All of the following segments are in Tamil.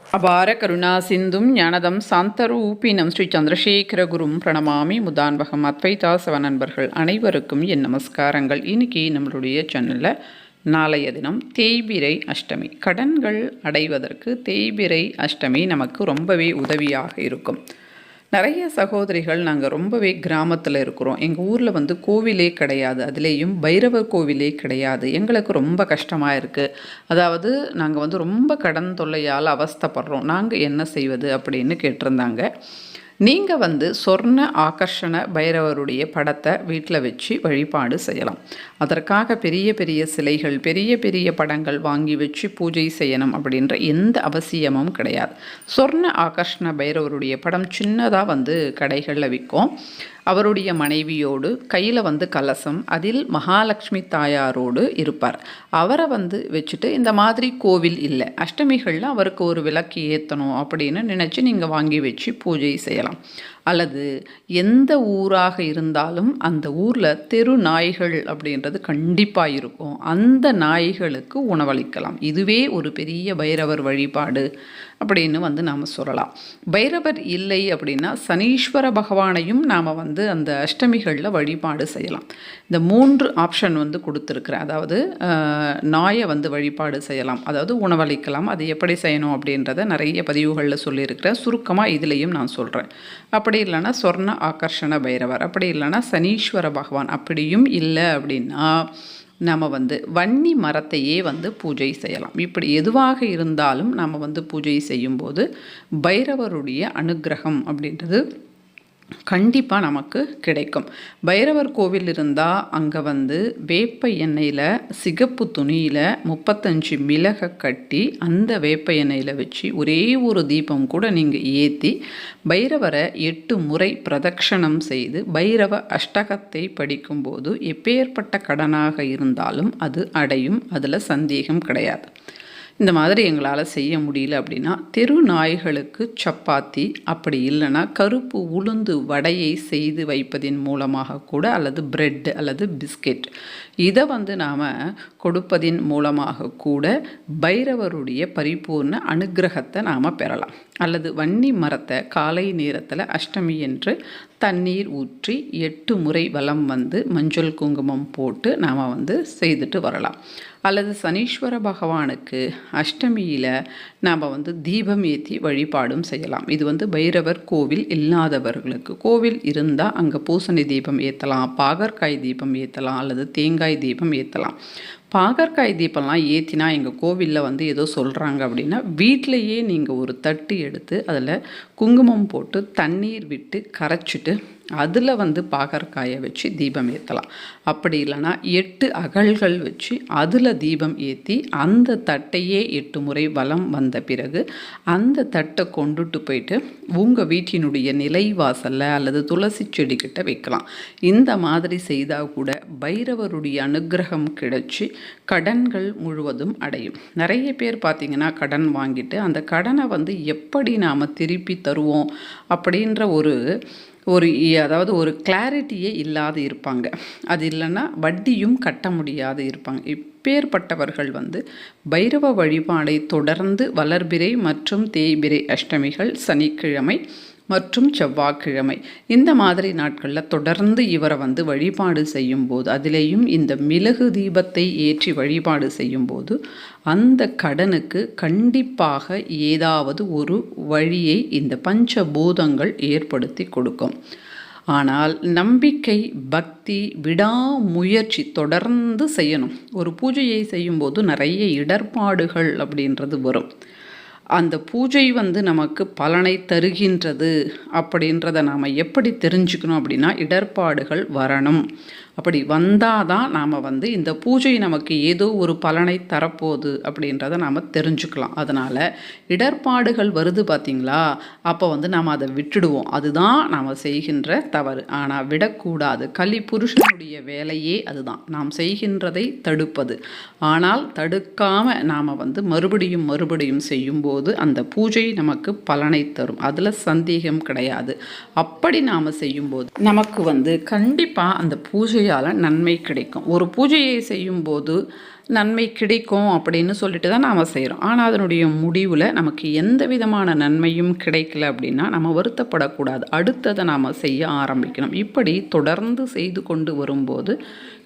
அபார கருணா சிந்தும் ஞானதம் சாந்தரூபினம் ஸ்ரீ சந்திரசேகர குரும் பிரணமாமி முதான்பகம் அத்வைதாசவ நண்பர்கள் அனைவருக்கும் என் நமஸ்காரங்கள். இன்னைக்கு நம்மளுடைய சேனலில் நாளைய தினம் தேய்பிரை அஷ்டமி. கடன்கள் அடைவதற்கு தேய்பிரை அஷ்டமி நமக்கு ரொம்பவே உதவியாக இருக்கும். நிறைய சகோதரிகள் நாங்கள் ரொம்பவே கிராமத்தில் இருக்கிறோம். எங்கள் ஊரில் வந்து கோவிலே கிடையாது. அதுலேயும் பைரவர் கோவிலே கிடையாது. எங்களுக்கு ரொம்ப கஷ்டமாக இருக்குது அதாவது நாங்கள் வந்து ரொம்ப கடன் தொல்லையால் அவஸ்தைப்படுறோம். நாங்கள் என்ன செய்வது அப்படின்னு கேட்டிருந்தாங்க. நீங்கள் வந்து சொர்ண ஆகர்ஷண பைரவருடைய படத்தை வீட்டில் வச்சு வழிபாடு செய்யலாம். அதற்காக பெரிய பெரிய சிலைகள் பெரிய பெரிய படங்கள் வாங்கி வச்சு பூஜை செய்யணும் அப்படின்ற எந்த அவசியமும் கிடையாது. சொர்ண ஆகர்ஷண பைரவருடைய படம் சின்னதாக வந்து கடைகளில் விற்கும் அவருடைய மனைவியோடு கையில் வந்து கலசம் அதில் மகாலட்சுமி தாயாரோடு இருப்பார். அவரை வந்து வச்சுட்டு இந்த மாதிரி கோவில் இல்லை அஷ்டமிகளில் அவருக்கு ஒரு விளக்கு ஏற்றணும் அப்படின்னு நினச்சி நீங்கள் வாங்கி வச்சு பூஜை செய்யலாம். அல்லது எந்த ஊராக இருந்தாலும் அந்த ஊரில் தெரு நாய்கள் அப்படின்றது கண்டிப்பாக இருக்கும். அந்த நாய்களுக்கு உணவளிக்கலாம். இதுவே ஒரு பெரிய பைரவர் வழிபாடு அப்படின்னு வந்து நாம் சொல்லலாம். பைரவர் இல்லை அப்படின்னா சனீஸ்வர பகவானையும் நாம் வந்து அந்த அஷ்டமிகளில் வழிபாடு செய்யலாம். இந்த மூன்று ஆப்ஷன் வந்து கொடுத்துருக்குறேன். அதாவது நாயை வந்து வழிபாடு செய்யலாம். அதாவது உணவளிக்கலாம். அது எப்படி செய்யணும் அப்படின்றத நிறைய பதிவுகளில் சொல்லியிருக்கிறேன். சுருக்கமாக இதுலேயும் நான் சொல்கிறேன் அப்படி இல்லைன்னா சொர்ண ஆகர்ஷண பைரவர். அப்படி இல்லைன்னா சனீஸ்வர பகவான். அப்படியும் இல்லை அப்படின்னா நம்ம வந்து வன்னி மரத்தையே வந்து பூஜை செய்யலாம். இப்படி எதுவாக இருந்தாலும் நம்ம வந்து பூஜை செய்யும்போது பைரவருடைய அனுக்கிரகம் அப்படின்றது கண்டிப்பாக நமக்கு கிடைக்கும். பைரவர் கோவில் இருந்தால் அங்கே வந்து வேப்ப எண்ணெயில் சிகப்பு துணியில் முப்பத்தஞ்சு மிளகை கட்டி அந்த வேப்ப எண்ணெயில் வச்சு ஒரே ஒரு தீபம் கூட நீங்கள் ஏற்றி பைரவரை எட்டு முறை பிரதட்சணம் செய்து பைரவ அஷ்டகத்தை படிக்கும்போது எப்பேற்பட்ட கடனாக இருந்தாலும் அது அடையும். அதில் சந்தேகம் கிடையாது. இந்த மாதிரி எங்களால் செய்ய முடியல அப்படின்னா தெரு நாய்களுக்கு சப்பாத்தி அப்படி இல்லைன்னா கருப்பு உளுந்து வடையை செய்து வைப்பதின் மூலமாக கூட அல்லது பிரெட் அல்லது பிஸ்கெட் இதை வந்து நாம் கொடுப்பதின் மூலமாக கூட பைரவருடைய பரிபூர்ண அனுக்கிரகத்தை நாம் பெறலாம். அல்லது வன்னி மரத்தை காலை நேரத்தில் அஷ்டமி என்று தண்ணீர் ஊற்றி எட்டு முறை வலம் வந்து மஞ்சள் குங்குமம் போட்டு நாம் வந்து செய்துட்டு வரலாம். அல்லது சனீஸ்வர பகவானுக்கு அஷ்டமியில் நாம் வந்து தீபம் ஏற்றி வழிபாடும் செய்யலாம். இது வந்து பைரவர் கோவில் இல்லாதவர்களுக்கு. கோவில் இருந்தால் அங்கே பூசணி தீபம் ஏற்றலாம் பாகற்காய் தீபம் ஏற்றலாம் அல்லது தேங்காய் தீபம் ஏற்றலாம் பாகற்காய் தீபம்லாம் ஏற்றினா எங்கள் கோவிலில் வந்து ஏதோ சொல்கிறாங்க அப்படின்னா வீட்டிலையே நீங்கள் ஒரு தட்டு எடுத்து அதில் குங்குமம் போட்டு தண்ணீர் விட்டு கரைச்சிட்டு அதில் வந்து பாகற்காயை வச்சு தீபம் ஏற்றலாம் அப்படி இல்லைன்னா எட்டு அகல்கள் வச்சு அதில் தீபம் ஏற்றி அந்த தட்டையே எட்டு முறை வலம் வந்த பிறகு அந்த தட்டை கொண்டுட்டு போயிட்டு உங்கள் வீட்டினுடைய நிலை வாசலில் அல்லது துளசி செடிக்கிட்ட வைக்கலாம். இந்த மாதிரி செய்தால் கூட பைரவருடைய அனுக்கிரகம் கிடைச்சி கடன்கள் முழுவதும் அடையும். நிறைய பேர் பார்த்திங்கன்னா கடன் வாங்கிட்டு அந்த கடனை வந்து எப்படி நாம் திருப்பி தருவோம் அப்படின்ற ஒரு ஒரு இ- அதாவது ஒரு கிளாரிட்டியே இல்லாது இருப்பாங்க. அது இல்லைன்னா வட்டியும் கட்ட முடியாது இருப்பாங்க. இப்பேற்பட்டவர்கள் வந்து பைரவ வழிபாடை தொடர்ந்து வளர்பிறை மற்றும் தேய்பிறை அஷ்டமிகள் சனிக்கிழமை மற்றும் செவ்வாய்க்கிழமை. இந்த மாதிரி நாட்களில் தொடர்ந்து இவரை வந்து வழிபாடு செய்யும்போது அதிலேயும் இந்த மிளகு தீபத்தை ஏற்றி வழிபாடு செய்யும்போது அந்த கடனுக்கு கண்டிப்பாக ஏதாவது ஒரு வழியை இந்த பஞ்சபூதங்கள் ஏற்படுத்தி கொடுக்கும். ஆனால் நம்பிக்கை பக்தி விடாமுயற்சி தொடர்ந்து செய்யணும். ஒரு பூஜையை செய்யும்போது நிறைய இடர்பாடுகள் அப்படின்றது வரும். அந்த பூஜை வந்து நமக்கு பலனை தருகின்றது அப்படின்றத நாம் எப்படி தெரிஞ்சுக்கணும் அப்படின்னா இடர்பாடுகள் வரணும். அப்படி வந்தால் தான் நாம் வந்து இந்த பூஜை நமக்கு ஏதோ ஒரு பலனை தரப்போகுது அப்படின்றத நாம் தெரிஞ்சுக்கலாம். அதனால் இடர்பாடுகள் வருது பார்த்திங்களா அப்போ வந்து நாம் அதை விட்டுடுவோம். அதுதான் நாம் செய்கின்ற தவறு. ஆனால் விடக்கூடாது. கலி புருஷனுடைய வேலையே அதுதான். நாம் செய்கின்றதை தடுப்பது. ஆனால் தடுக்காமல் நாம் வந்து மறுபடியும் மறுபடியும் செய்யும்போது அந்த பூஜை நமக்கு பலனை தரும். அதில் சந்தேகம் கிடையாது. அப்படி நாம் செய்யும்போது நமக்கு வந்து கண்டிப்பாக அந்த பூஜை பூஜையால் நன்மை கிடைக்கும். ஒரு பூஜையை செய்யும்போது நன்மை கிடைக்கும் அப்படின்னு சொல்லிட்டு தான் நாம் செய்கிறோம் ஆனால் அதனுடைய முடிவில் நமக்கு எந்த விதமான நன்மையும் கிடைக்கல அப்படின்னா நம்ம வருத்தப்படக்கூடாது. அடுத்ததை நாம் செய்ய ஆரம்பிக்கணும். இப்படி தொடர்ந்து செய்து கொண்டு வரும்போது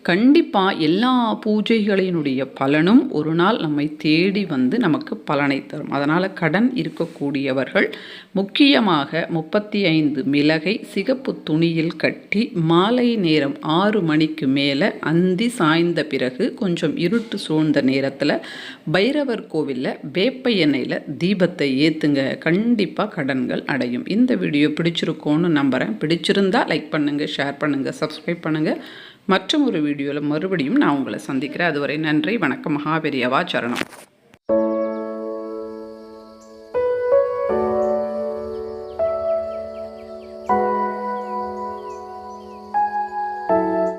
கண்டிப்பாக எல்லா பூஜைகளினுடைய பலனும் ஒரு நாள் நம்மை தேடி வந்து நமக்கு பலனை தரும். அதனால் கடன் இருக்கக்கூடியவர்கள் முக்கியமாக முப்பத்தி ஐந்து மிளகை சிகப்பு துணியில் கட்டி மாலை நேரம் ஆறு மணிக்கு மேலே அந்தி சாய்ந்த பிறகு கொஞ்சம் இருட்டு இருட்டு சூழ்ந்த நேரத்தில் பைரவர் கோவிலில் வேப்ப எண்ணெயில் தீபத்தை ஏற்றுங்க கண்டிப்பாக கடன்கள் அடையும். இந்த வீடியோ பிடிச்சிருக்கோன்னு நம்புகிறேன் பிடிச்சிருந்தா லைக் பண்ணுங்கள் ஷேர் பண்ணுங்கள் சப்ஸ்கிரைப் பண்ணுங்கள் மற்றும் ஒரு வீடியோவில் மறுபடியும் நான் உங்களை சந்திக்கிறேன். அதுவரை நன்றி. வணக்கம். மகாபெரியவா சரணம்.